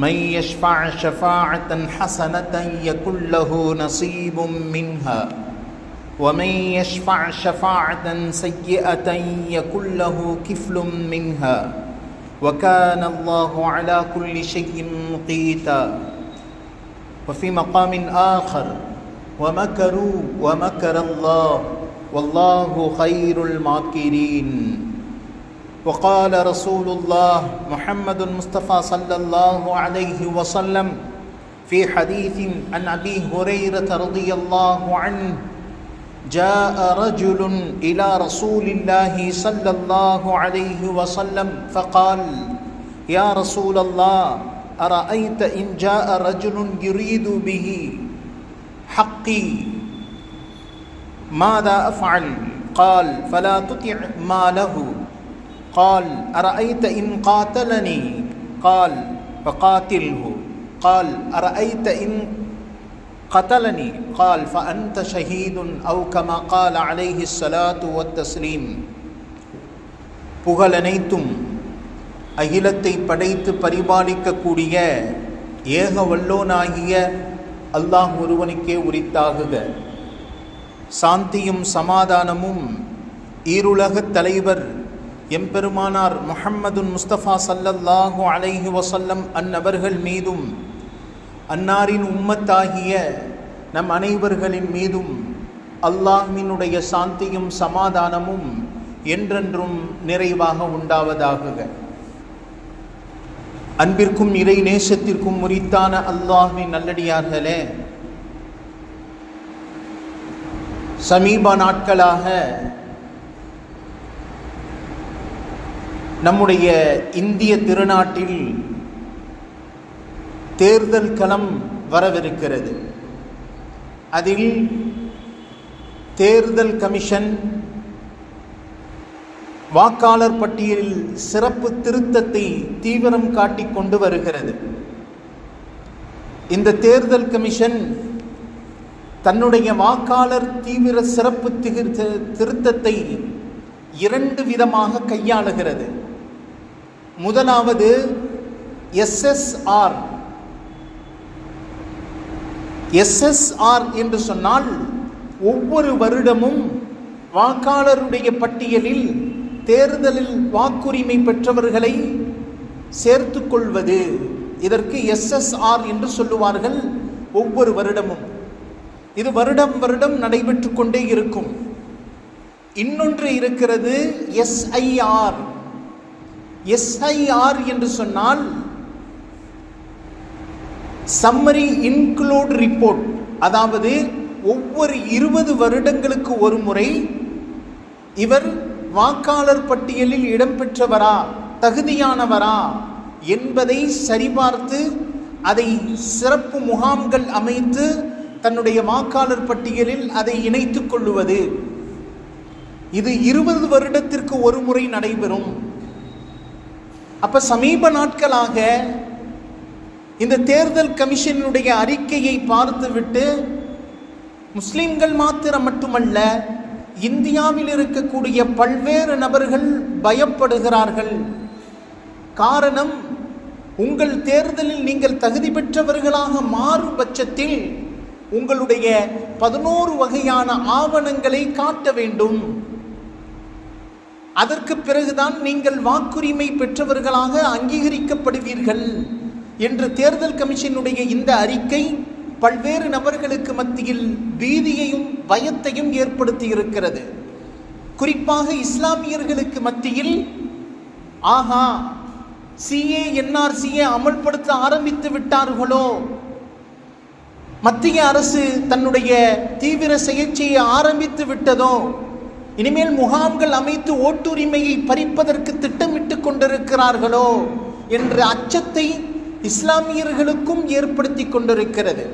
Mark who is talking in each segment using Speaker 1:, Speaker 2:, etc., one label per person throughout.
Speaker 1: من يشفع شفاعة حسنة يكن له نصيب منها. ومن يشفع شفاعة سيئة يكن له كفل منها. وكان الله على كل شيء مقيتا. وفي مقام آخر ومكروا ومكر الله والله خير الماكرين. وقال رسول الله محمد المصطفى صلى الله عليه وسلم في حديث عن أبي هريرة رضي الله عنه جاء رجل إلى رسول الله صلى الله عليه وسلم فقال يا رسول الله أرأيت إن جاء رجل يريد به حقي؟ ماذا أفعل؟ قال فلا تطع ماله. قال أرأيت إن قاتلني قال فقاتله قال أرأيت إن قتلني قال فأنت شهيد أو كما قال عليه الصلاة والتسليم புகழனைத்தும் அகிலத்தை படைத்து பரிபாலிக்கக்கூடிய ஏக வல்லோனாகிய அல்லாஹ் ஒருவனுக்கே உரித்தாகுக சாந்தியும் சமாதானமும் ஈருலகத் தலைவர் எம்பெருமானார் முஹம்மதுன் முஸ்தபா சல்லல்லாஹு அலைஹி வசல்லம் அந்நபர்கள் மீதும் அன்னாரின் உம்மத்தாகிய நம் அனைவர்களின் மீதும் அல்லாஹ்வினுடைய சாந்தியும் சமாதானமும் என்றென்றும் நிறைவாக உண்டாவதாகுக அன்பிற்கும் இறை நேசத்திற்கும் முறித்தான அல்லாஹ்வின் நல்லடியார்களே சமீப நாட்களாக நம்முடைய இந்திய திருநாட்டில் தேர்தல் களம் வரவிருக்கிறது. அதில் தேர்தல் கமிஷன் வாக்காளர் பட்டியலில் சிறப்பு திருத்தத்தை தீவிரம் காட்டி கொண்டு வருகிறது. இந்த தேர்தல் கமிஷன் தன்னுடைய வாக்காளர் தீவிர சிறப்பு திருத்தத்தை இரண்டு விதமாக கையாளுகிறது. முதலாவது எஸ்எஸ்ஆர் எஸ்எஸ்ஆர் என்று சொன்னால் ஒவ்வொரு வருடமும் வாக்காளருடைய பட்டியலில் தேர்தலில் வாக்குரிமை பெற்றவர்களை சேர்த்து கொள்வது. இதற்கு எஸ்எஸ்ஆர் என்று சொல்லுவார்கள் ஒவ்வொரு வருடமும். இது வருடம் வருடம் நடைபெற்று கொண்டே இருக்கும். இன்னொன்று இருக்கிறது எஸ்ஐஆர் எஸ்ஐஆர் என்று சொன்னால் சம்மரி இன்க்ளூட் ரிப்போர்ட் அதாவது ஒவ்வொரு இருபது வருடங்களுக்கு ஒரு முறை இவர் வாக்காளர் பட்டியலில் இடம்பெற்றவரா தகுதியானவரா என்பதை சரிபார்த்து அதை சிறப்பு முகாம்கள் அமைத்து தன்னுடைய வாக்காளர் பட்டியலில் அதை இணைத்துக் கொள்ளுவது. இது இருபது வருடத்திற்கு ஒரு முறை நடைபெறும். அப்போ சமீப நாட்களாக இந்த தேர்தல் கமிஷனுடைய அறிக்கையை பார்த்துவிட்டு முஸ்லிம்கள் மாத்திரம் மட்டுமல்ல இந்தியாவில் இருக்கக்கூடிய பல்வேறு நபர்கள் பயப்படுகிறார்கள். காரணம் உங்கள் தேர்தலில் நீங்கள் தகுதி பெற்றவர்களாக மாறும் பட்சத்தில் உங்களுடைய பதினோரு வகையான ஆவணங்களை காட்ட வேண்டும். அதற்கு பிறகுதான் நீங்கள் வாக்குரிமை பெற்றவர்களாக அங்கீகரிக்கப்படுவீர்கள் என்று தேர்தல் கமிஷனுடைய இந்த அறிக்கை பல்வேறு நபர்களுக்கு மத்தியில் பீதியையும் பயத்தையும் ஏற்படுத்தி இருக்கிறது குறிப்பாக இஸ்லாமியர்களுக்கு மத்தியில் ஆஹா சிஏ என்ஆர்சியை அமல்படுத்த ஆரம்பித்து விட்டார்களோ? மத்திய அரசு தன்னுடைய தீவிர சிகிச்சையை ஆரம்பித்து விட்டதோ? இனிமேல் முகாம்கள் அமைத்து ஓட்டுரிமையை பறிப்பதற்கு திட்டமிட்டு கொண்டிருக்கிறார்களோ என்ற அச்சத்தை இஸ்லாமியர்களுக்கும் ஏற்படுத்தி கொண்டிருக்கிறது.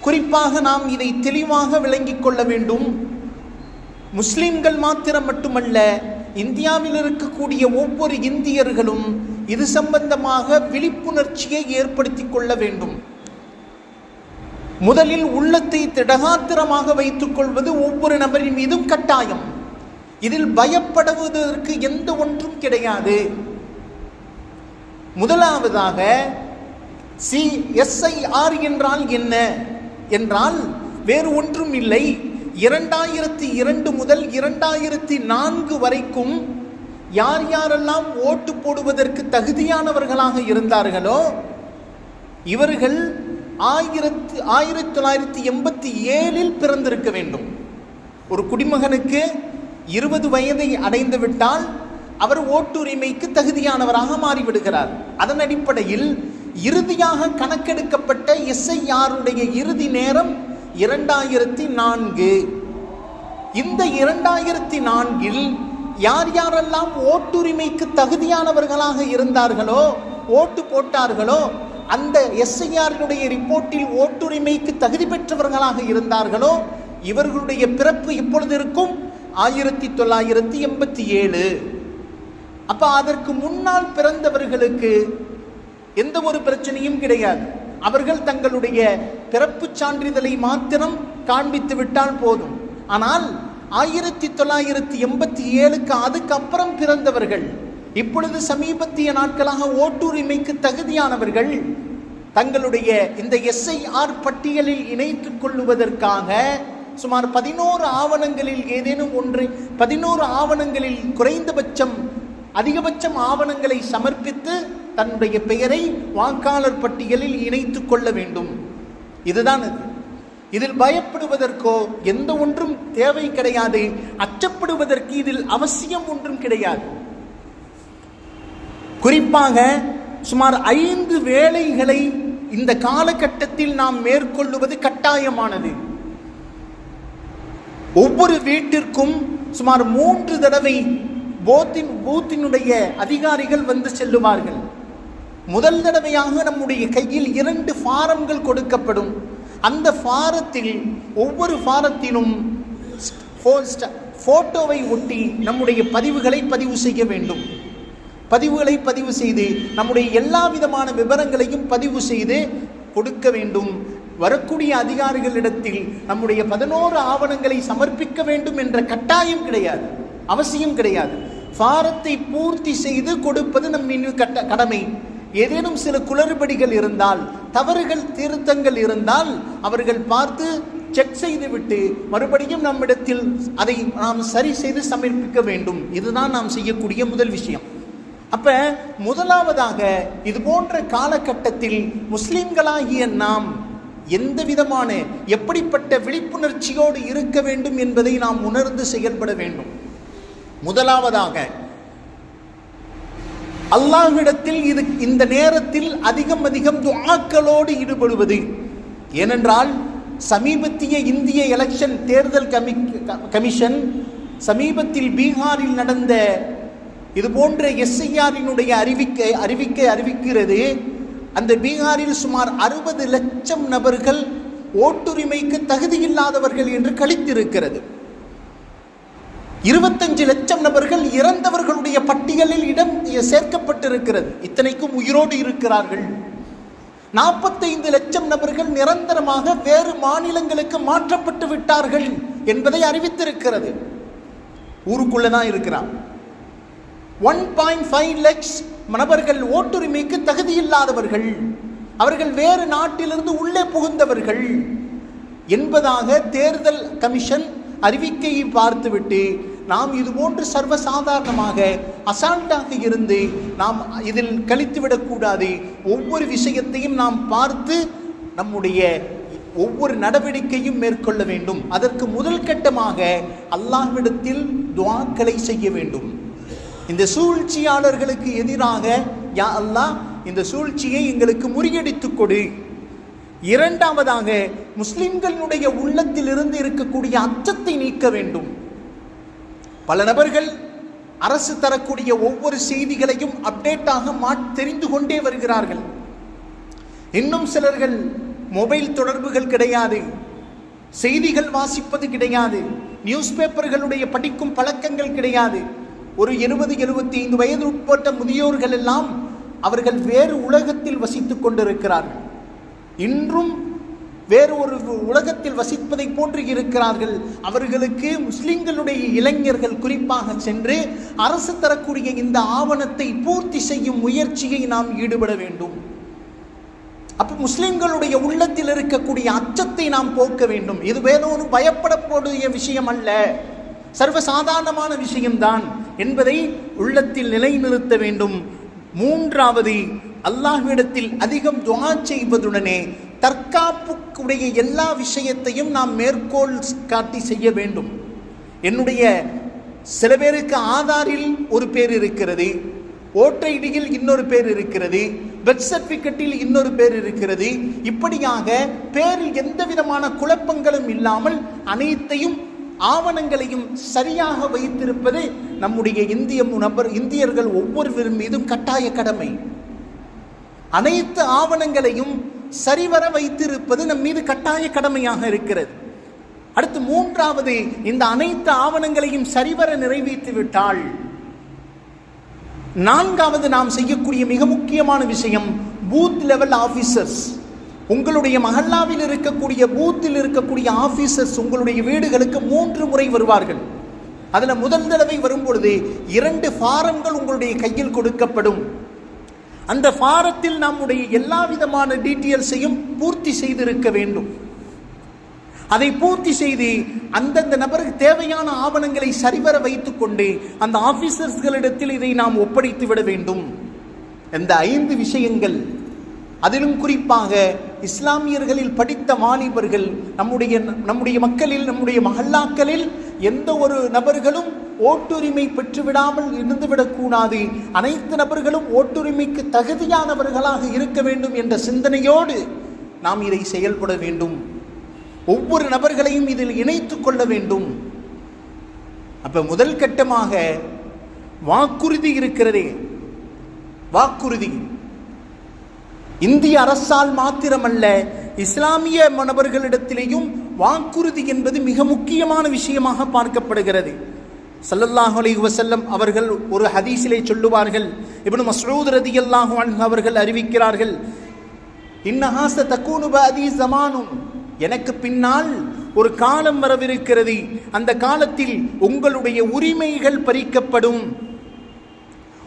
Speaker 1: குறிப்பாக நாம் இதை தெளிவாக விளங்கிக் கொள்ள வேண்டும். முஸ்லிம்கள் மாத்திரம் மட்டுமல்ல இந்தியாவில் இருக்கக்கூடிய ஒவ்வொரு இந்தியர்களும் இது சம்பந்தமாக விழிப்புணர்ச்சியை ஏற்படுத்தி கொள்ள வேண்டும். முதலில் உள்ளத்தை திடகாத்திரமாக வைத்துக் கொள்வது ஒவ்வொரு நபரின் மீதும் கட்டாயம். இதில் பயப்படுவதற்கு எந்த ஒன்றும் கிடையாது. முதலாவதாக சி எஸ்ஐஆர் என்றால் என்ன? என்றால் வேறு ஒன்றும் இல்லை. இரண்டாயிரத்தி இரண்டு முதல் இரண்டாயிரத்தி நான்கு வரைக்கும் யார் யாரெல்லாம் ஓட்டு போடுவதற்கு தகுதியானவர்களாக இருந்தார்களோ இவர்கள் ஆயிரத்து ஆயிரத்தி தொள்ளாயிரத்தி எண்பத்தி ஏழில் பிறந்திருக்க வேண்டும். ஒரு குடிமகனுக்கு இருபது வயதை அடைந்து விட்டால் அவர் ஓட்டுரிமைக்கு தகுதியானவராக மாறிவிடுகிறார். அதன் அடிப்படையில் இறுதியாக கணக்கெடுக்கப்பட்ட எஸ்ஐஆருடைய இறுதி நேரம் இரண்டாயிரத்தி நான்கு. இந்த இரண்டாயிரத்தி நான்கில் யார் யாரெல்லாம் ஓட்டுரிமைக்கு தகுதியானவர்களாக இருந்தார்களோ ஓட்டு போட்டார்களோ அந்த எஸ்ஐஆருடைய ரிப்போர்ட்டில் ஓட்டுரிமைக்கு தகுதி பெற்றவர்களாக இருந்தார்களோ இவர்களுடைய பிறப்பு இப்பொழுது இருக்கும்? ஆயிரத்தி தொள்ளாயிரத்தி எண்பத்தி ஏழு. அப்போ அதற்கு முன்னால் பிறந்தவர்களுக்கு எந்த ஒரு பிரச்சனையும் கிடையாது. அவர்கள் தங்களுடைய பிறப்புச் சான்றிதழை மாத்திரம் காண்பித்து விட்டால் போதும். ஆனால் ஆயிரத்தி தொள்ளாயிரத்தி எண்பத்தி ஏழுக்கு அதுக்கப்புறம் பிறந்தவர்கள் இப்பொழுது சமீபத்திய நாட்களாக ஓட்டுரிமைக்கு தகுதியானவர்கள் தங்களுடைய இந்த எஸ்ஐஆர் பட்டியலில் இணைத்துக் கொள்ளுவதற்காக சுமார் பதினோரு ஆவணங்களில் ஏதேனும் ஒன்று பதினோரு ஆவணங்களில் குறைந்தபட்சம் அதிகபட்சம் ஆவணங்களை சமர்ப்பித்து தன்னுடைய பெயரை வாக்காளர் பட்டியலில் இணைத்துக் கொள்ள வேண்டும். இதுதான் அது. இதில் பயப்படுவதற்கோ எந்த ஒன்றும் தேவை கிடையாது. அச்சப்படுவதற்கு இதில் அவசியம் ஒன்றும் கிடையாது. குறிப்பாக சுமார் ஐந்து வேலைகளை இந்த காலகட்டத்தில் நாம் மேற்கொள்ளுவது கட்டாயமானது. ஒவ்வொரு வீட்டிற்கும் சுமார் மூன்று தடவை போத்தின் பூத்தினுடைய அதிகாரிகள் வந்து செல்லுவார்கள். முதல் தடவையாக நம்முடைய கையில் இரண்டு ஃபாரம்கள் கொடுக்கப்படும். அந்த ஃபாரத்தில் ஒவ்வொரு ஃபாரத்திலும் போட்டோவை ஒட்டி நம்முடைய பதிவுகளை பதிவு செய்ய வேண்டும். பதிவுகளை பதிவு செய்து நம்முடைய எல்லா விதமான விவரங்களையும் பதிவு செய்து கொடுக்க வேண்டும். வரக்கூடிய அதிகாரிகளிடத்தில் நம்முடைய பதினோரு ஆவணங்களை சமர்ப்பிக்க வேண்டும் என்ற கட்டாயம் கிடையாது. அவசியம் கிடையாது. ஃபாரத்தை பூர்த்தி செய்து கொடுப்பது நம் கட்ட கடமை. ஏதேனும் சில குளறுபடிகள் இருந்தால் தவறுகள் திருத்தங்கள் இருந்தால் அவர்கள் பார்த்து செக் செய்துவிட்டு மறுபடியும் நம்மிடத்தில் அதை நாம் சரி செய்து சமர்ப்பிக்க வேண்டும். இதுதான் நாம் செய்யக்கூடிய முதல் விஷயம். அப்ப முதலாவதாக இது போன்ற காலகட்டத்தில் முஸ்லிம்களாகிய நாம் எந்த விதமான எப்படிப்பட்ட விழிப்புணர்ச்சியோடு இருக்க வேண்டும் என்பதை நாம் உணர்ந்து செயல்பட வேண்டும். முதலாவதாக அல்லாஹ்விடத்தில் இது இந்த நேரத்தில் அதிகம் அதிகம் துவாக்களோடு ஈடுபடுவது. ஏனென்றால் சமீபத்திய இந்திய எலெக்ஷன் தேர்தல் கமி கமிஷன் சமீபத்தில் பீகாரில் நடந்த இது போன்ற எஸ்ஐஆரினுடைய அறிவிக்கை அறிவிக்கை அறிவிக்கிறது. அந்த பீகாரில் சுமார் அறுபது லட்சம் நபர்கள் ஓட்டுரிமைக்கு தகுதியில்லாதவர்கள் என்று கழித்திருக்கிறது. இருபத்தஞ்சு லட்சம் நபர்கள் இறந்தவர்களுடைய பட்டியலில் இடம் சேர்க்கப்பட்டிருக்கிறது. இத்தனைக்கும் உயிரோடு இருக்கிறார்கள். நாற்பத்தைந்து லட்சம் நபர்கள் நிரந்தரமாக வேறு மாநிலங்களுக்கு மாற்றப்பட்டு விட்டார்கள் என்பதை அறிவித்திருக்கிறது. ஊருக்குள்ளே தான் இருக்கிறான். ஒன் பாயிண்ட் ஃபைவ் லட்ச் நபர்கள் ஓட்டுரிமைக்கு தகுதியில்லாதவர்கள். அவர்கள் வேறு நாட்டிலிருந்து உள்ளே புகுந்தவர்கள். என்பதாக தேர்தல் கமிஷன் அறிவிக்கையை பார்த்துவிட்டு நாம் இதுபோன்று சர்வசாதாரணமாக அசால்ட்டாக இருந்து நாம் இதில் கழித்துவிடக்கூடாது. ஒவ்வொரு விஷயத்தையும் நாம் பார்த்து நம்முடைய ஒவ்வொரு நடவடிக்கையும் மேற்கொள்ள வேண்டும். அதற்கு முதல் கட்டமாக அல்லாஹ்விடத்தில் துவாக்களை செய்ய வேண்டும். இந்த சூழ்ச்சியாளர்களுக்கு எதிராக யா அல்லாஹ் இந்த சூழ்ச்சியை எங்களுக்கு முறியடித்து கொடு. இரண்டாவதாக முஸ்லிம்களுடைய உள்ளத்திலிருந்து இருக்கக்கூடிய அச்சத்தை நீக்க வேண்டும். பல நபர்கள் அரசு தரக்கூடிய ஒவ்வொரு செய்திகளையும் அப்டேட்டாக மா தெரிந்து கொண்டே வருகிறார்கள். இன்னும் சிலர்கள் மொபைல் தொடர்புகள் கிடையாது. செய்திகள் வாசிப்பது கிடையாது. நியூஸ் பேப்பர்களுடைய படிக்கும் பழக்கங்கள் கிடையாது. ஒரு எழுபது எழுபத்தி ஐந்து வயது உட்பட்ட முதியோர்கள் எல்லாம் அவர்கள் வேறு உலகத்தில் வசித்துக் கொண்டிருக்கிறார்கள். இன்றும் வேறு ஒரு உலகத்தில் வசிப்பதை போன்று இருக்கிறார்கள். அவர்களுக்கு முஸ்லிம்களுடைய இளைஞர்கள் குறிப்பாக சென்று அரசு தரக்கூடிய இந்த ஆவணத்தை பூர்த்தி செய்யும் முயற்சியை நாம் ஈடுபட வேண்டும். அப்ப முஸ்லிம்களுடைய உள்ளத்தில் இருக்கக்கூடிய அச்சத்தை நாம் போக்க வேண்டும். இது வேற பயப்படக்கூடிய விஷயம் அல்ல. சர்வசாதாரணமான விஷயம்தான் என்பதை உள்ளத்தில் நிலைநிறுத்த வேண்டும். மூன்றாவது அல்லாஹ்விடத்தில் அதிகம் துவா செய்வதுடனே தற்காப்புக்குடைய எல்லா விஷயத்தையும் நாம் மேற்கோள் காட்டி செய்ய வேண்டும். என்னுடைய சில பேருக்கு ஆதாரில் ஒரு பேர் இருக்கிறது ஓட்டைடியில் ஐடியில் இன்னொரு பேர் இருக்கிறது பெர்த் சர்டிஃபிகேட்டில் இன்னொரு பேர் இருக்கிறது. இப்படியாக பேரில் எந்த விதமான குழப்பங்களும் இல்லாமல் அனைத்தையும் ஆவணங்களையும் சரியாக வைத்திருப்பது நம்முடைய இந்திய நபர் இந்தியர்கள் ஒவ்வொருவர் மீதும் கட்டாய கடமை. அனைத்து ஆவணங்களையும் சரிவர வைத்திருப்பது நம் மீது கட்டாய கடமையாக இருக்கிறது. அடுத்து மூன்றாவது இந்த அனைத்து ஆவணங்களையும் சரிவர நிறைவேற்றி விட்டால் நான்காவது நாம் செய்யக்கூடிய மிக முக்கியமான விஷயம் பூத் லெவல் ஆபீசர்ஸ் உங்களுடைய மஹல்லாவில் இருக்கக்கூடிய பூத்தில் இருக்கக்கூடிய ஆபீசர்ஸ் உங்களுடைய வீடுகளுக்கு மூன்று முறை வருவார்கள். அதில் முதல் தடவை வரும்பொழுது இரண்டு ஃபாரம்கள் உங்களுடைய கையில் கொடுக்கப்படும். அந்த ஃபாரத்தில் நம்முடைய எல்லா விதமான டீட்டெயில்ஸையும் பூர்த்தி செய்திருக்க வேண்டும். அதை பூர்த்தி செய்து அந்தந்த நபருக்கு தேவையான ஆவணங்களை சரிவர வைத்துக்கொண்டு அந்த ஆபீசர்ஸ்களிடத்தில் இதை நாம் ஒப்படைத்து விட வேண்டும். இந்த ஐந்து விஷயங்கள் அதிலும் குறிப்பாக இஸ்லாமியர்களில் படித்த வாலிபர்கள் நம்முடைய நம்முடைய மக்களில் நம்முடைய மஹல்லாக்களில் எந்த ஒரு நபர்களும் ஓட்டுரிமை பெற்றுவிடாமல் இருந்துவிடக்கூடாது அனைத்து நபர்களும் ஓட்டுரிமைக்கு தகுதியானவர்களாக இருக்க வேண்டும் என்ற சிந்தனையோடு நாம் இதை செயல்பட வேண்டும். ஒவ்வொரு நபர்களையும் இதில் இணைத்து கொள்ள வேண்டும். அப்ப முதல் கட்டமாக வாக்குறுதி இருக்கிறதே. வாக்குறுதி. இந்திய அரசால் மாத்திரமல்ல இஸ்லாமிய நபர்களிடத்திலேயும் வாக்குறுதி என்பது மிக முக்கியமான விஷயமாக பார்க்கப்படுகிறது. சல்லல்லாஹ் அலைஹி அவர்கள் ஒரு ஹதீஸிலே சொல்லுவார்கள் இப்னு மஸ்ஊத் ரதி அல்லாஹு அவர்கள் அறிவிக்கிறார்கள் இன்னஹாச தக்கூனு பாதி ஜமானும் எனக்கு பின்னால் ஒரு காலம் வரவிருக்கிறது. அந்த காலத்தில் உங்களுடைய உரிமைகள் பறிக்கப்படும்.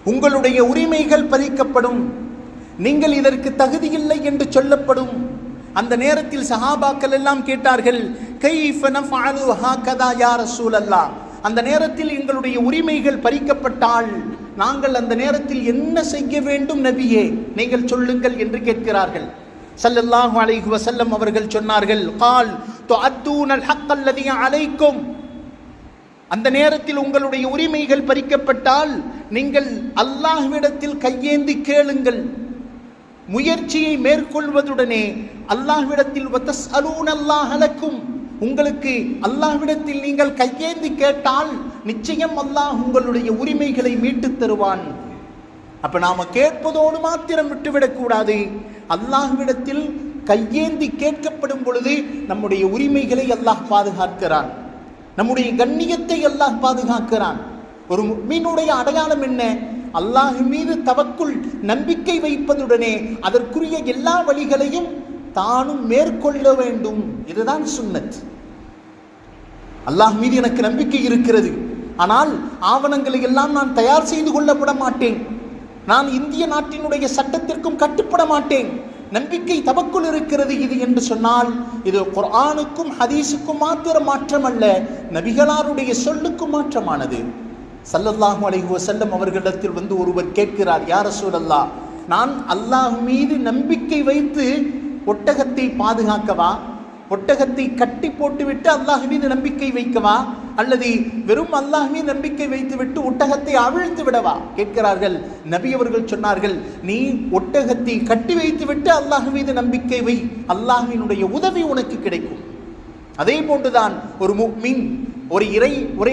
Speaker 1: உங்களுடைய உரிமைகள் பறிக்கப்படும். நீங்கள் இதற்கு தகுதியில்லை என்று சொல்லப்படும். அந்த நேரத்தில் சஹாபாக்கள் எல்லாம் கேட்டார்கள் கைஃப அந்த நேரத்தில் எங்களுடைய உரிமைகள் பறிக்கப்பட்டால் நாங்கள் அந்த நேரத்தில் என்ன செய்ய வேண்டும் நபியே? நீங்கள் சொல்லுங்கள் என்று கேட்கிறார்கள். சல்லல்லாஹு அலைஹி வஸல்லம் அவர்கள் சொன்னார்கள் கால் துஅத்தூனல் ஹக்கல்லதி அலைக்கும். அந்த நேரத்தில் உங்களுடைய உரிமைகள் பறிக்கப்பட்டால் நீங்கள் அல்லாஹ்விடத்தில் கையேந்தி கேளுங்கள். முயற்சியை மேற்கொள்வதுடனே அல்லாஹ்விடத்தில் அலூனல்லாஹலக்கும் உங்களுக்கு அல்லாஹ்விடத்தில் நீங்கள் கையேந்தி கேட்டால் நிச்சயம் அல்லாஹ் உங்களுடைய உரிமைகளை மீட்டுத் தருவான். அப்ப நாம கேட்பதோடு மாத்திரம் விட்டுவிடக்கூடாது அல்லாஹ்விடத்தில் கையேந்தி கேட்கப்படும் பொழுது நம்முடைய உரிமைகளை அல்லாஹ் பாதுகாக்கிறான். நம்முடைய கண்ணியத்தை அல்லாஹ் பாதுகாக்கிறான். ஒரு மீனுடைய அடையாளம் என்ன? அல்லாஹ் மீது தவக்குள் நம்பிக்கை வைப்பதுடனே அதற்குரிய எல்லா வழிகளையும் தானும் மேற்கொள்ள வேண்டும். இதுதான் சுன்னத். அல்லாஹ் மீது எனக்கு நம்பிக்கை இருக்கிறது. ஆனால் ஆவணங்களை எல்லாம் நான் தயார் செய்து கொள்ளப்பட மாட்டேன். நான் இந்திய நாட்டினுடைய சட்டத்திற்கும் கட்டுப்பட மாட்டேன். நம்பிக்கை தவக்குள் இருக்கிறது இது என்று சொன்னால் இது குர்ஆனுக்கும் ஹதீஸுக்கும் மாத்திரம் மாற்றமல்ல நபிகளாருடைய சொல்லுக்கும் மாற்றமானது. சல்லல்லாஹு அலைஹி வசல்லம் அவர்களிடத்தில் வந்து ஒருவர் கேட்கிறார் யார் சூழல்லா நான் அல்லாஹ் மீது நம்பிக்கை வைத்து ஒட்டகத்தை பாதுகாக்கவா? ஒட்டகத்தை கட்டி போட்டுவிட்டு அல்லாஹ் மீது நம்பிக்கை வைக்கவா? அல்லது வெறும் அல்லாஹ் மீது நம்பிக்கை வைத்துவிட்டு ஒட்டகத்தை அவிழ்த்து விடவா? கேட்கிறார்கள். நபி அவர்கள் சொன்னார்கள் நீ ஒட்டகத்தை கட்டி வைத்துவிட்டு அல்லாஹ் மீது நம்பிக்கை வை. அல்லாஹினுடைய உதவி உனக்கு கிடைக்கும். அதே போன்றுதான் ஒரு முக்மின் ஒரு இறை ஒரு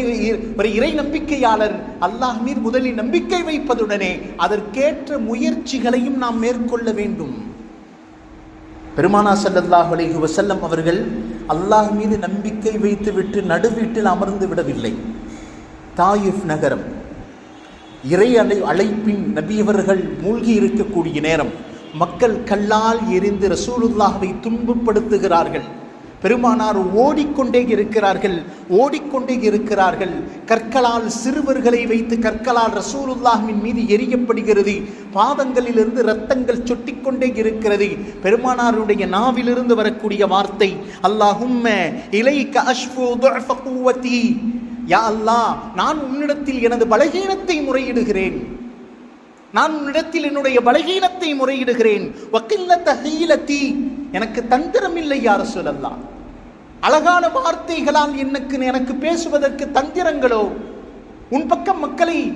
Speaker 1: ஒரு இறை நம்பிக்கையாளர் அல்லாஹ் மீது முதலில் நம்பிக்கை வைப்பதுடனே அதற்கேற்ற முயற்சிகளையும் நாம் மேற்கொள்ள வேண்டும். பெருமானா ஸல்லல்லாஹு அலைஹி வசல்லம் அவர்கள் அல்லாஹ் மீது நம்பிக்கை வைத்துவிட்டு நடுவீட்டில் அமர்ந்து விடவில்லை. தாயிஃப் நகரம். இறை அலை அழைப்பின் நபியவர்கள் மூழ்கி இருக்கக்கூடிய நேரம். மக்கள் கல்லால் எரிந்து ரசூலுல்லாஹவை துன்பப்படுத்துகிறார்கள். பெருமானார் ஓடிக்கொண்டே இருக்கிறார்கள் ஓடிக்கொண்டே இருக்கிறார்கள். கற்களால் சிறுவர்களை வைத்து கற்களால் ரசூலுல்லாஹின் மீது எரியப்படுகிறது. பாதங்களிலிருந்து ரத்தங்கள் சொட்டிக்கொண்டே இருக்கிறது. பெருமானாருடைய நாவிலிருந்து வரக்கூடிய வார்த்தை அல்லாஹும்ம இலைக்க யா அல்லாஹ் நான் உன்னிடத்தில் எனது பலகீனத்தை முறையிடுகிறேன். நான் உன்னிடத்தில் என்னுடைய பலகீனத்தை முறையிடுகிறேன். வக்கில்லத்த ஹீலத்தி. எனக்கு தந்திரம் இல்லை யார் சொல்லலாம் அழகான வார்த்தைகளால் எனக்கு எனக்கு பேசுவதற்கு தந்திரங்களோ உன் பக்கம் மக்களை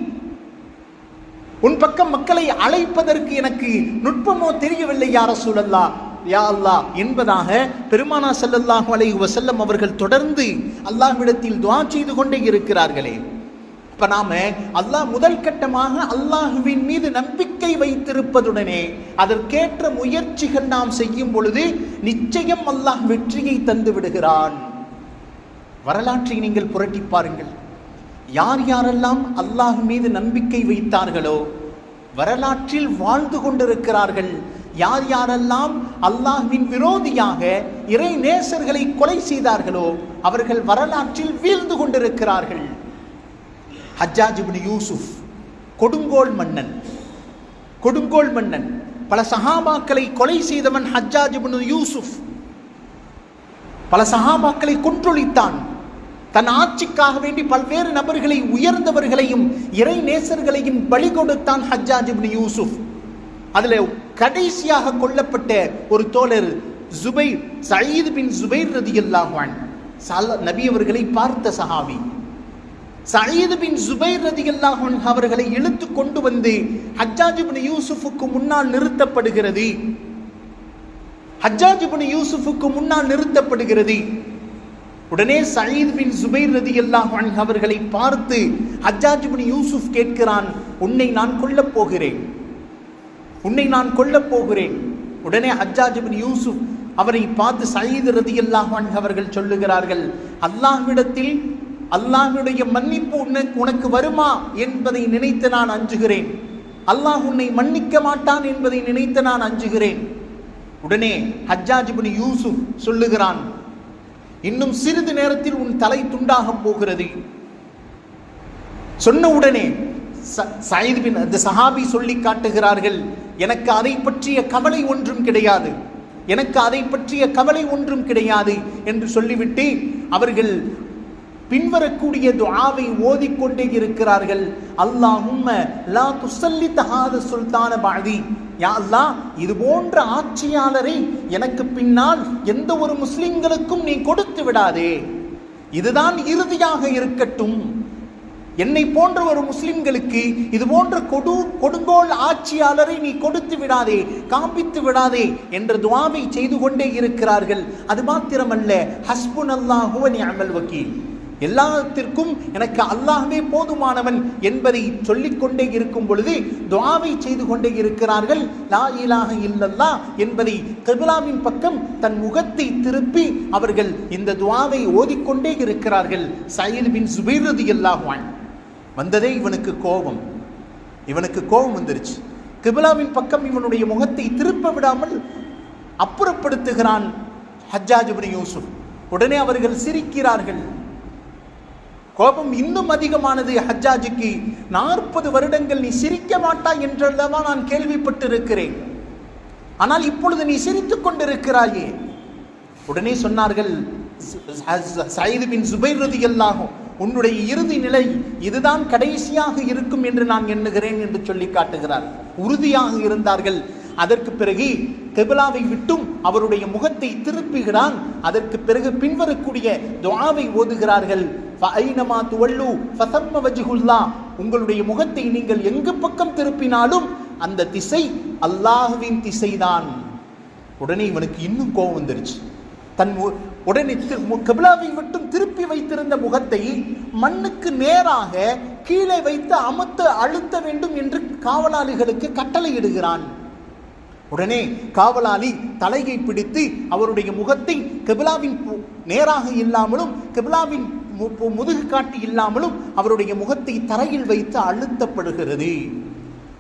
Speaker 1: உன் பக்கம் மக்களை அழைப்பதற்கு எனக்கு நுட்பமோ தெரியவில்லை யார சூழல்லா யா அல்லாஹ் என்பதாக பெருமானா செல்லல்லாஹு அலை வசல்லம் அவர்கள் தொடர்ந்து அல்லாஹ்விடத்தில் துவா செய்து கொண்டே இருக்கிறார்களே. இப்ப நாம அல்லாஹ் முதல் கட்டமாக அல்லாஹுவின் மீது நம்பிக்கை வைத்திருப்பதுடனே அதற்கேற்ற முயற்சிகள் நாம் செய்யும் பொழுது நிச்சயம் அல்லாஹ் வெற்றியை தந்து விடுகிறான். வரலாற்றை நீங்கள் புரட்டி பாருங்கள். யார் யாரெல்லாம் அல்லாஹ் மீது நம்பிக்கை வைத்தார்களோ வரலாற்றில் வாழ்ந்து கொண்டிருக்கிறார்கள். யார் யாரெல்லாம் அல்லாஹ்வின் விரோதியாக இறை நேசர்களை கொலை செய்தார்களோ அவர்கள் வரலாற்றில் வீழ்ந்து கொண்டிருக்கிறார்கள். ஹஜ்ஜாஜ் இப்னு யூசுப் கொடுங்கோல் மன்னன் கொடுங்கோல் மன்னன். பல சஹாபாக்களை கொலை செய்தவன் ஹஜ்ஜாஜிபின் இப்னு யூசுப் பல சஹாபாக்களை கொன்றொழித்தான். தன் ஆட்சிக்காக வேண்டி பல்வேறு நபர்களை உயர்ந்தவர்களையும் இறை நேசர்களையும் பலி கொடுத்தான் ஹஜ்ஜாஜிபின் இப்னு யூசுப் அதில் கடைசியாக கொல்லப்பட்ட ஒரு தோழர் ஜுபைர் சயீது பின் ஜுபைர் ரதியல்லாஹு அன்ஹு நபி அவர்களை பார்த்த சஹாபி. சயீது பின் ஜுபைர் ரதியல்லாஹு அன்ஹு அவர்களை இழுத்து கொண்டு வந்து ஹஜ்ஜாஜிபின் யூசுஃபுக்கு முன்னால் நிறுத்தப்படுகிறது. ஹஜ்ஜாஜிபின் யூசுஃபுக்கு முன்னால் நிறுத்தப்படுகிறது. உடனே சயீத் பின் ஜுபைர் ரதியல்லாஹு அவர்களை பார்த்து ஹஜ்ஜாஜிபின் யூசுஃப் கேட்கிறான் உன்னை நான் கொல்லப் போகிறேன். உன்னை நான் கொல்லப் போகிறேன். உடனே ஹஜ்ஜாஜிபின் யூசுஃப் யூசுப் அவரை பார்த்து சயீது ரதியல்லாஹு அன்ஹு அவர்கள் சொல்லுகிறார்கள் அல்லாஹ்விடத்தில் அல்லாஹுடைய மன்னிப்பு உனக்கு உனக்கு வருமா என்பதை நினைத்து நான் அஞ்சுகிறேன். அல்லாஹ் உன்னை மன்னிக்க மாட்டான் என்பதை நினைத்து நான் அஞ்சுகிறேன். உடனே ஹஜ்ஜாஜ் யூசுப் சொல்லுகிறான் இன்னும் சிறிது நேரத்தில் உன் தலை துண்டாக போகிறது. சொன்ன உடனே சயீத் அந்த சஹாபி சொல்லி காட்டுகிறார்கள் எனக்கு அதை பற்றிய கவலை ஒன்றும் கிடையாது. எனக்கு அதை பற்றிய கவலை ஒன்றும் கிடையாது என்று சொல்லிவிட்டு அவர்கள் பின்வரக்கூடிய துஆவை ஓதிக்கொண்டே இருக்கிறார்கள். அல்லாஹும்ம லா துசல்லி தகாத சுல்தான பாதி. யா அல்லாஹ் இது போன்ற ஆட்சியாளரை எனக்கு பின்னால் எந்த ஒரு முஸ்லிம்களுக்கும் நீ கொடுத்து விடாதே. இதுதான் இறுதியாக இருக்கட்டும். என்னை போன்ற ஒரு முஸ்லிம்களுக்கு இது போன்ற கொடு கொடுங்கோல் ஆட்சியாளரை நீ கொடுத்து விடாதே காண்பித்து விடாதே என்ற துவாவை செய்து கொண்டே இருக்கிறார்கள். அது மாத்திரமல்ல ஹஸ்புன் அல்லாஹுவன் அமல் வக்கீல். எல்லாத்திற்கும் எனக்கு அல்லாஹ்வே போதுமானவன் என்பதை சொல்லிக்கொண்டே இருக்கும் பொழுது துவாவை செய்து கொண்டே இருக்கிறார்கள். லா இலாஹ இல்லல்லா என்பதை கபிலாவின் பக்கம் தன் முகத்தை திருப்பி அவர்கள் இந்த துவாவை ஓதிக்கொண்டே இருக்கிறார்கள். சயில் பின் சுபைர் எல்லாகுவான் வந்ததே இவனுக்கு கோபம். இவனுக்கு கோபம் வந்துருச்சு. கிபிலாவின் பக்கம் இவனுடைய முகத்தை திருப்ப விடாமல் அப்புறப்படுத்துகிறான் ஹஜ்ஜாஜ் யூசுப். உடனே அவர்கள் சிரிக்கிறார்கள். கோபம் இன்னும் அதிகமானது ஹஜ்ஜாஜுக்கு. நாற்பது வருடங்கள் நீ சிரிக்க மாட்டாய் என்றல்லவா நான் கேள்விப்பட்டிருக்கிறேன். ஆனால் இப்பொழுது நீ சிரித்துக் கொண்டிருக்கிறாயே. உடனே சொன்னார்கள் சயீது பின் சுபைர் ரதியல்லாகும் உன்னுடைய இறுதி நிலை இதுதான் கடைசியாக இருக்கும் என்று நான் எண்ணுகிறேன் என்று சொல்லி காட்டுகிறார். உறுதியாக இருந்தார்கள். அதற்கு பிறகு கெபிலாவை விட்டும் அவருடைய முகத்தை திருப்புகிறான். அதற்கு பிறகு பின்வரக்கூடிய துவாவை ஓதுகிறார்கள். ஃபைனமா துவள்ளு ஃபசம்ம வஜிகுல்லா உங்களுடைய முகத்தை நீங்கள் எங்கு பக்கம் திருப்பினாலும் அந்த திசை அல்லாஹ்வின் திசைதான். உடனே இவனுக்கு இன்னும் கோபம் வந்துருச்சு. தன் மு- உடனே கபிலாவை மட்டும் திருப்பி வைத்திருந்த முகத்தை மண்ணுக்கு நேராக கீழே வைத்து அமர்த்த அழுத்த வேண்டும் என்று காவலாளிகளுக்கு கட்டளையிடுகிறான். உடனே காவலாளி தலையை பிடித்து அவருடைய முகத்தை கபிலாவின் நேராக இல்லாமலும் கபிலாவின் முதுகு காட்டி இல்லாமலும் அவருடைய முகத்தை தரையில் வைத்து அழுத்தப்படுகிறது.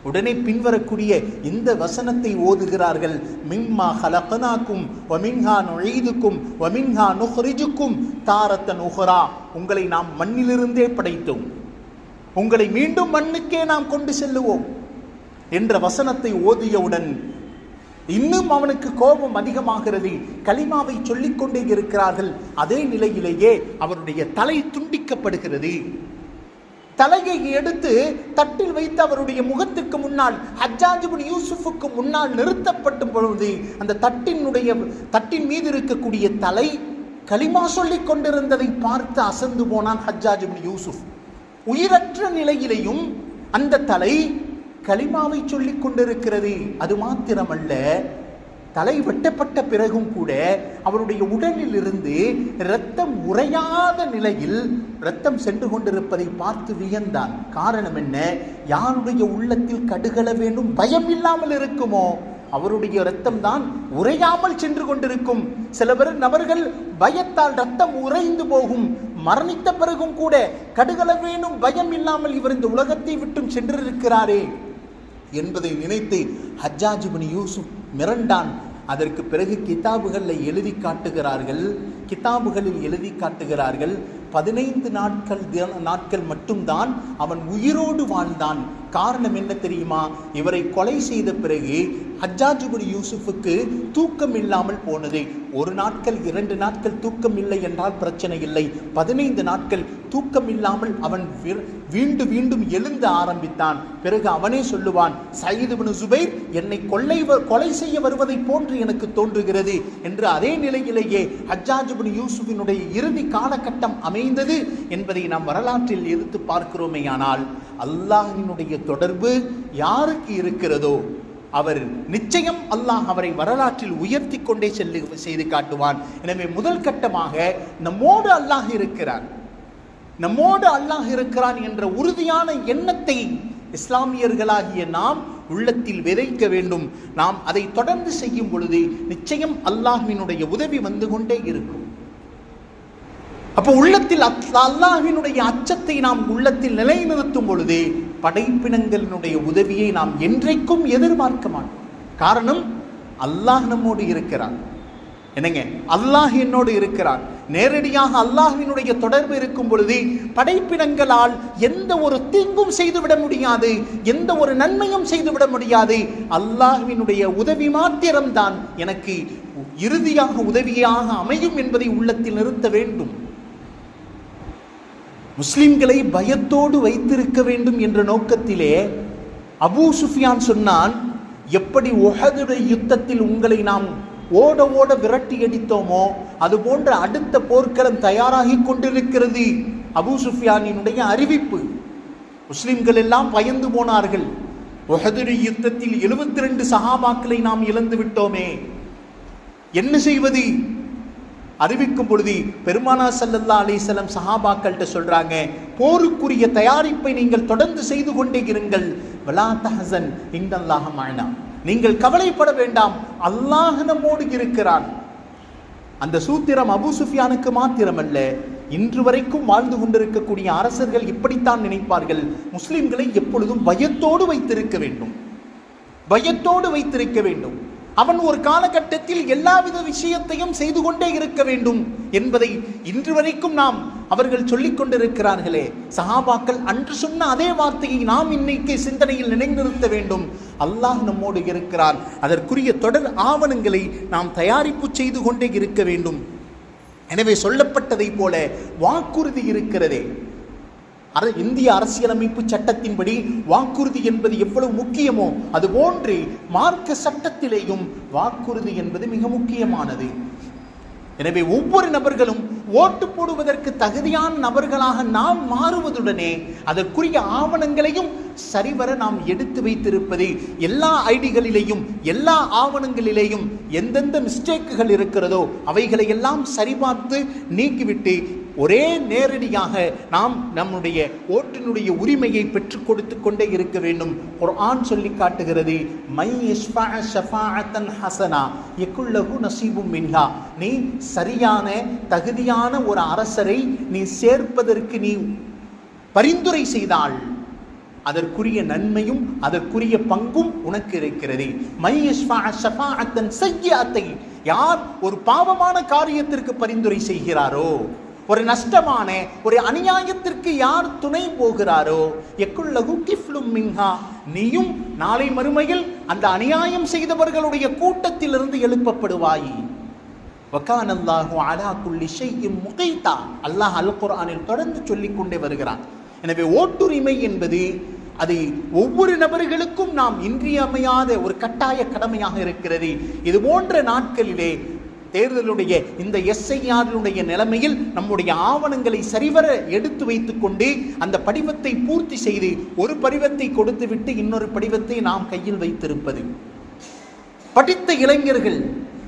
Speaker 1: உடனே பின்வரக்கூடிய இந்த வசனத்தை ஓதுகிறார்கள். மிம்மா ஹலகனாக்கும் வமின்ஹா நுழைதுக்கும் வமின்ஹா நுஹ்ரிஜுக்கும் தாரத்த நுஹரா உங்களை நாம் மண்ணிலிருந்தே படைத்தோம். உங்களை மீண்டும் மண்ணுக்கே நாம் கொண்டு செல்லுவோம் என்ற வசனத்தை ஓதியவுடன் இன்னும் அவனுக்கு கோபம் அதிகமாகிறது. கலிமாவை சொல்லிக்கொண்டே இருக்கிறார்கள். அதே நிலையிலேயே அவருடைய தலை துண்டிக்கப்படுகிறது. தலையை எடுத்து தட்டில் வைத்து அவருடைய முகத்திற்கு முன்னால் ஹஜ்ஜாஜிபுன் யூசுஃபுக்கு முன்னால் நிறுத்தப்பட்டு பொழுது அந்த தட்டினுடைய தட்டின் மீது இருக்கக்கூடிய தலை களிமா சொல்லிக் கொண்டிருந்ததை பார்த்து அசந்து போனான் ஹஜ்ஜாஜிபுன் யூசுஃப். உயிரற்ற நிலையிலையும் அந்த தலை கலிமாவை சொல்லிக் கொண்டிருக்கிறது. அது மாத்திரமல்ல தலை வெட்டப்பட்ட பிறகும் கூட அவருடைய உடலில் இருந்து இரத்தம் உறையாத நிலையில் இரத்தம் சென்று கொண்டிருப்பதை பார்த்து வியந்தான். காரணம் என்ன? யாருடைய உள்ளத்தில் கடுகள வேண்டும் பயம் இல்லாமல் இருக்குமோ? அவருடைய இரத்தம் தான் உறையாமல் சென்று கொண்டிருக்கும். சில பேர் நபர்கள் பயத்தால் ரத்தம் உறைந்து போகும். மரணித்த பிறகும் கூட கடுகள வேணும் பயம் இல்லாமல் இவர் இந்த உலகத்தை விட்டும் சென்றிருக்கிறாரே. என்பதை நினைத்து ஹஜ்ஜாஜிபின் யூசுப் மிரண்டான். அதற்கு பிறகு கிதாபுகளில் எழுதி காட்டுகிறார்கள் கிதாபுகளில் எழுதி காட்டுகிறார்கள். பதினைந்து நாட்கள் நாட்கள் மட்டும்தான் அவன் உயிரோடு வாழ்ந்தான். காரணம் என்ன தெரியுமா? இவரை கொலை செய்த பிறகு ஹஜ்ஜாஜிபுரி யூசுஃபுக்கு தூக்கம் இல்லாமல் போனது. ஒரு நாட்கள் இரண்டு நாட்கள் தூக்கம் இல்லை என்றால் பிரச்சனை இல்லை. பதினைந்து நாட்கள் தூக்கம் இல்லாமல் அவன் வீ- வீண்டு வீண்டும் எழுந்த ஆரம்பித்தான். பிறகு அவனே சொல்லுவான் சயீதுபின் சுபைர் என்னை கொள்ளை வ- கொலை செய்ய வருவதை போன்று எனக்கு தோன்றுகிறது என்று அதே நிலையிலேயே ஹஜ்ஜாஜ் இப்னு யூசுஃபினுடைய இறுதி காலகட்டம் அமைந்தது என்பதை நாம் வரலாற்றில் எடுத்து பார்க்கிறோமேயானால் அல்லாஹினுடைய தொடர்பு யாருக்கு இருக்கிறதோ அவர் நிச்சயம் அல்லாஹ் அவரை வரலாற்றில் உயர்த்தி கொண்டே செல்லு செய்து காட்டுவான். எனவே முதல் கட்டமாக நம்மோடு அல்லாஹ் இருக்கிறார். நம்மோடு அல்லாஹ் இருக்கிறான் என்ற உறுதியான எண்ணத்தை இஸ்லாமியர்களாகிய நாம் உள்ளத்தில் விதைக்க வேண்டும். நாம் அதை தொடர்ந்து செய்யும் பொழுது நிச்சயம் அல்லாஹினுடைய உதவி வந்து கொண்டே இருக்கும். அப்போ உள்ளத்தில் அத்- அல்லாஹ்வினுடைய அச்சத்தை நாம் உள்ளத்தில் நிலைநிறுத்தும் பொழுது படைப்பினங்களினுடைய உதவியை நாம் என்றைக்கும் எதிர்பார்க்க மாட்டோம். காரணம் அல்லாஹ் நம்மோடு இருக்கிறான். என்னங்க? அல்லாஹ் என்னோடு இருக்கிறான். நேரடியாக அல்லாஹினுடைய தொடர்பு இருக்கும் பொழுது படைப்பினங்களால் எந்த ஒரு தீங்கும் செய்துவிட முடியாது எந்த ஒரு நன்மையும் செய்துவிட முடியாது. அல்லாஹினுடைய உதவி மாத்திரம்தான் எனக்கு இறுதியாக உதவியாக அமையும் என்பதை உள்ளத்தில் நிறுத்த வேண்டும். முஸ்லிம்களை பயத்தோடு வைத்திருக்க வேண்டும் என்ற நோக்கத்திலே அபூ சுஃபியான் சொன்னான் எப்படி உஹதுடைய யுத்தத்தில் உங்களை நாம் ஓட ஓட விரட்டி அடித்தோமோ அது போன்ற அடுத்த போர்க்களம் தயாராகி கொண்டிருக்கிறது. அபூ சுஃபியானினுடைய அறிவிப்பு. முஸ்லிம்கள் எல்லாம் பயந்து போனார்கள். ஒஹதுரை யுத்தத்தில் 72 ரெண்டு சகாபாக்களை நாம் இழந்து விட்டோமே. என்ன செய்வது? அறிவிக்கும் பொழுது பெருமானா சல்லல்லா அலிசலம் சஹாபாக்கள்கிட்ட சொல்கிறாங்க போருக்குரிய தயாரிப்பை நீங்கள் தொடர்ந்து செய்து கொண்டே இருங்கள். வலா தஹசன் இந்தல்லாஹ நீங்கள் கவலைப்பட வேண்டாம் அல்லாஹ் நம்மோடு இருக்கிறான். அந்த சூத்திரம் அபு சுஃபியானுக்கு மாத்திரமல்ல இன்று வரைக்கும் வாழ்ந்து கொண்டிருக்கக்கூடிய அரசர்கள் இப்படித்தான் நினைப்பார்கள். முஸ்லிம்களை எப்பொழுதும் பயத்தோடு வைத்திருக்க வேண்டும். பயத்தோடு வைத்திருக்க வேண்டும். அவன் ஒரு காலகட்டத்தில் எல்லாவித விஷயத்தையும் செய்து கொண்டே இருக்க வேண்டும் என்பதை இன்று வரைக்கும் நாம் அவர்கள் சொல்லிக் கொண்டிருக்கிறார்களே. சஹாபாக்கள் அன்று சொன்ன அதே வார்த்தையை நாம் இன்னைக்கு சிந்தனையில் நினைநிறுத்த வேண்டும். அல்லாஹ் நம்மோடு இருக்கிறான். அதற்குரிய தொடர் ஆவணங்களை நாம் தயாரிப்பு செய்து கொண்டே இருக்க வேண்டும். எனவே சொல்லப்பட்டதைப் போல வாக்குறுதி இருக்கிறதே. இந்திய அரசியலமைப்பு சட்டத்தின்படி வாக்குறுதி என்பது எவ்வளவு முக்கியமோ அது போன்று மார்க்க சட்டத்திலேயும் வாக்குறுதி என்பது மிக முக்கியமானது. எனவே ஒவ்வொரு நபர்களும் ஓட்டு போடுவதற்கு தகுதியான நபர்களாக நாம் மாறுவதுடனே அதற்குரிய ஆவணங்களையும் சரிவர நாம் எடுத்து வைத்திருப்பது எல்லா ஐடிகளிலேயும் எல்லா ஆவணங்களிலேயும் எந்தெந்த மிஸ்டேக்குகள் இருக்கிறதோ அவைகளை எல்லாம் சரிபார்த்து நீக்கிவிட்டு ஒரே நேரடியாக நாம் நம்முடைய ஓட்டினுடைய உரிமையை பெற்றுக் கொடுத்து கொண்டே இருக்க வேண்டும். குர்ஆன் சொல்லி காட்டுகிறது மை ஷஃபாஅத்தன் ஹசனா எக்குள்ளகு நசீபும் மின்ஹா. நீ சரியான தகுதியான ஒரு அரசரை நீ சேர்ப்பதற்கு நீ பரிந்துரை செய்தால் அதற்குரிய நன்மையும் அதற்குரிய பங்கும் உனக்கு இருக்கிறது. மை செய்யாத்தை யார் ஒரு பாவமான காரியத்திற்கு பரிந்துரை செய்கிறாரோ ஒரு நஷ்டமான ஒரு அநியாயத்திற்கு யார் துணை போகிறாரோ எக்குள்ளகு கிஃப்லும் மின்ஹா. நீயும் நாளை மறுமையில் அந்த அநியாயம் செய்தவர்களுடைய கூட்டத்திலிருந்து எழுப்பப்படுவாய். வக்கானல்லாஹு அலா குல்லி ஷைஇன் முகைதா அல்லாஹ் அல் குர்ஆனில் தொடர்ந்து சொல்லிக் கொண்டே வருகிறான். எனவே ஓட்டுரிமை என்பது அது ஒவ்வொரு நபர்களுக்கும் நாம் இன்றியமையாத ஒரு கட்டாய கடமையாக இருக்கிறது. இது போன்ற நாட்களிலே தேர்தலுடைய இந்த எஸ்ஐஆருடைய நிலைமையில் நம்முடைய ஆவணங்களை சரிவர எடுத்து வைத்துக்கொண்டு அந்த படிவத்தை பூர்த்தி செய்து ஒரு படிவத்தை கொடுத்துவிட்டு இன்னொரு படிவத்தை நாம் கையில் வைத்திருப்பது. படித்த இளைஞர்கள்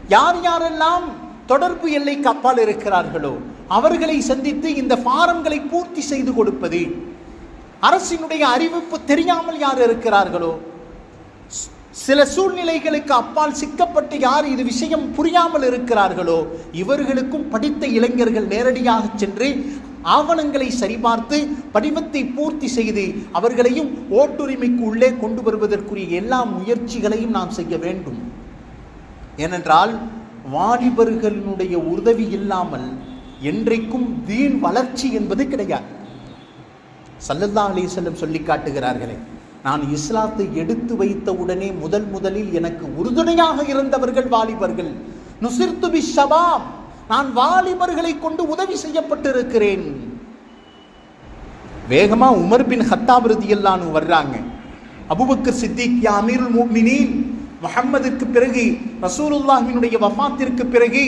Speaker 1: யார் யாரெல்லாம் தொடர்பு எல்லை கப்பால் இருக்கிறார்களோ அவர்களை சந்தித்து இந்த ஃபாரம்களை பூர்த்தி செய்து கொடுப்பது. அரசினுடைய அறிவிப்பு தெரியாமல் யார் இருக்கிறார்களோ? சில சூழ்நிலைகளுக்கு அப்பால் சிக்கப்பட்டு யார் இது விஷயம் புரியாமல் இருக்கிறார்களோ இவர்களுக்கும் படித்த இளைஞர்கள் நேரடியாக சென்று ஆவணங்களை சரிபார்த்து படிவத்தை பூர்த்தி செய்து அவர்களையும் ஓட்டுரிமைக்கு உள்ளே கொண்டு வருவதற்குரிய எல்லா முயற்சிகளையும் நாம் செய்ய வேண்டும். ஏனென்றால் வாலிபர்களுடைய உதவி இல்லாமல் என்றைக்கும் வீண் வளர்ச்சி என்பது கிடையாது. சல்லல்லா அலிசல்லம் சொல்லி காட்டுகிறார்களே நான் இஸ்லாத்தை எடுத்து வைத்த உடனே முதல் முதலில் எனக்கு உறுதுணையாக இருந்தவர்கள் வாலிபர்கள். நுசிர்த்து பி ஷபாப். நான் வாலிபர்களை கொண்டு உதவி செய்யப்பட்டிருக்கிறேன். வேகமா உமர் பின் ஹத்தாப் ரதியல்லான்னு வர்றாங்க. அபுபக்கர் சித்திக் யா அமீருல் முஃமினீன் முஹம்மதுக்கு பிறகு ரசூலுல்லாஹினுடைய வஃபாத்திற்கு பிறகு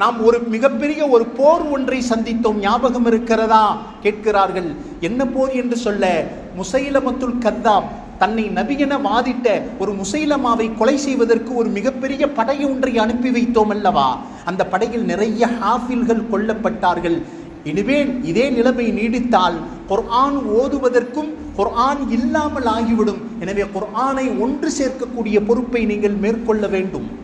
Speaker 1: நாம் ஒரு மிகப்பெரிய ஒரு போர் ஒன்றை சந்தித்தோம். ஞாபகம் இருக்கிறதா? கேட்கிறார்கள். என்ன போர் என்று சொல்ல? முசைலமத்துல் கத்தாப் தன்னை நபியென வாதிட்ட ஒரு முசைலமாவை கொலை செய்வதற்கு ஒரு மிகப்பெரிய படை ஒன்றை அனுப்பி வைத்தோம் அல்லவா? அந்த படையில் நிறைய ஹாஃபில்கள் கொல்லப்பட்டார்கள். இனிமேல் இதே நிலைமை நீடித்தால் குர்ஆன் ஓதுவதற்கும் குர்ஆன் இல்லாமல் ஆகிவிடும். எனவே குர்ஆனை ஒன்று சேர்க்கக்கூடிய பொறுப்பை நீங்கள் மேற்கொள்ள வேண்டும்.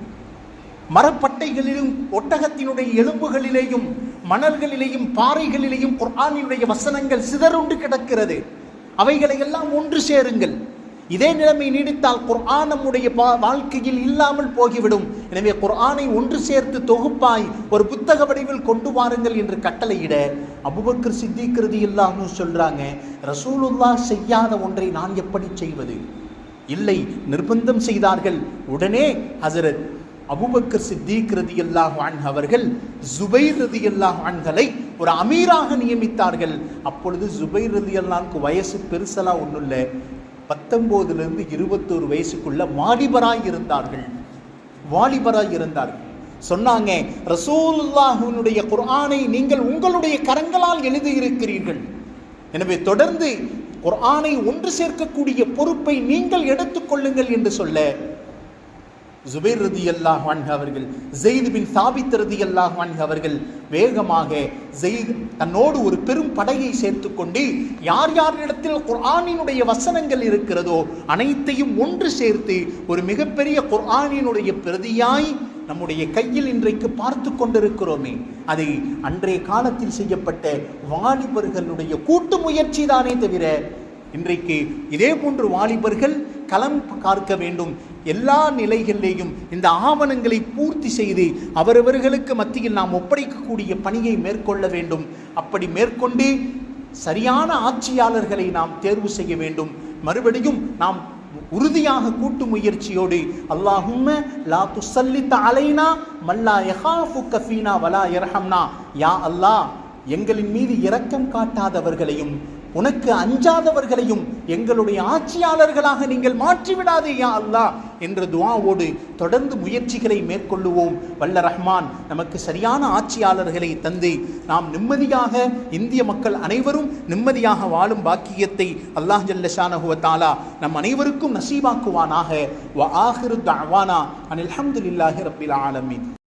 Speaker 1: மரப்பட்டைகளிலும் ஒட்டகத்தினுடைய எலும்புகளிலேயும் மணல்களிலேயும் பாறைகளிலேயும் குர்ஆனினுடைய வசனங்கள் சிதறுண்டு கிடக்கிறது. அவைகளை எல்லாம் ஒன்று சேருங்கள். இதே நிலைமை நீடித்தால் குர்ஆன் நம்முடைய பா- வாழ்க்கையில் இல்லாமல் போகிவிடும். எனவே குர்ஆனை ஒன்று சேர்த்து தொகுப்பாய் ஒரு புத்தக வடிவில் கொண்டு வாருங்கள் என்று கட்டளையிட அபுபக்கர் சித்திக்கிறது இல்லாமல் சொல்றாங்க ரசூலுல்லா செய்யாத ஒன்றை நான் எப்படி செய்வது? இல்லை நிர்பந்தம் செய்தார்கள் உடனே ஹசரத் அபுபக்கர் சித்திக் ரதி அல்லாஹ் அவர்கள் ஜுபைர் ரதியல்லாஹு ஆண்களை ஒரு அமீராக நியமித்தார்கள். அப்பொழுது ஜுபைர் ரதியல்லாஹுக்கு வயசு பெருசலா ஒன்றும் இல்லை பத்தொம்போதுலேருந்து இருபத்தோரு வயசுக்குள்ள வாலிபராய் இருந்தார்கள். வாலிபராய் இருந்தார்கள். சொன்னாங்க ரசூலுல்லாஹுனுடைய குர்ஆனை நீங்கள் உங்களுடைய கரங்களால் எழுதியிருக்கிறீர்கள். எனவே தொடர்ந்து குர்ஆனை ஒன்று சேர்க்கக்கூடிய பொறுப்பை நீங்கள் எடுத்துக்கொள்ளுங்கள் என்று சொல்ல ஜுபைர் ரதி அல்லாஹ் அவர்கள் ஜெயித் பின் சாபித் ரதி அல்லாஹ் அவர்கள் வேகமாக ஜெயித் தன்னோடு ஒரு பெரும் படையை சேர்த்து கொண்டு யார் யாரிடத்தில் குர்ஆனினுடைய வசனங்கள் இருக்கிறதோ அனைத்தையும் ஒன்று சேர்த்து ஒரு மிகப்பெரிய குர்ஆனினுடைய பிரதியாய் நம்முடைய கையில் இன்றைக்கு பார்த்து கொண்டிருக்கிறோமே. அதை அன்றைய காலத்தில் செய்யப்பட்ட வாலிபர்களுடைய கூட்டு முயற்சி தானே தவிர இன்றைக்கு இதே போன்று வாலிபர்கள் களம் பார்க்க வேண்டும். எல்லா நிலைகளிலேயும் இந்த ஆவணங்களை பூர்த்தி செய்து அவரவர்களுக்கு மத்தியில் நாம் ஒப்படைக்கக்கூடிய பணியை மேற்கொள்ள வேண்டும். அப்படி மேற்கொண்டு சரியான ஆட்சியாளர்களை நாம் தேர்வு செய்ய வேண்டும். மறுபடியும் நாம் உறுதியாக கூட்டு முயற்சியோடு அல்லாஹும்ம லா துசல்லித்த அலைனா மல்லா யஹாஃபு கஃபீனா வலா இரஹம்னா யா அல்லாஹ் எங்களின் மீது இரக்கம் காட்டாதவர்களையும் உனக்கு அஞ்சாதவர்களையும் எங்களுடைய ஆட்சியாளர்களாக நீங்கள் மாற்றிவிடாதே யா அல்லாஹ் என்ற துவாவோடு தொடர்ந்து முயற்சிகளை மேற்கொள்ளுவோம். வல்ல ரஹ்மான் நமக்கு சரியான ஆட்சியாளர்களை தந்து நாம் நிம்மதியாக இந்திய மக்கள் அனைவரும் நிம்மதியாக வாழும் பாக்கியத்தை அல்லாஹ் ஜல்ல நம் அனைவருக்கும் நசீவாக்குவானாக வ ஆஹிரு தஅவானா அனில் ஹம்துலில்லாஹி ரப்பில் ஆலமின்.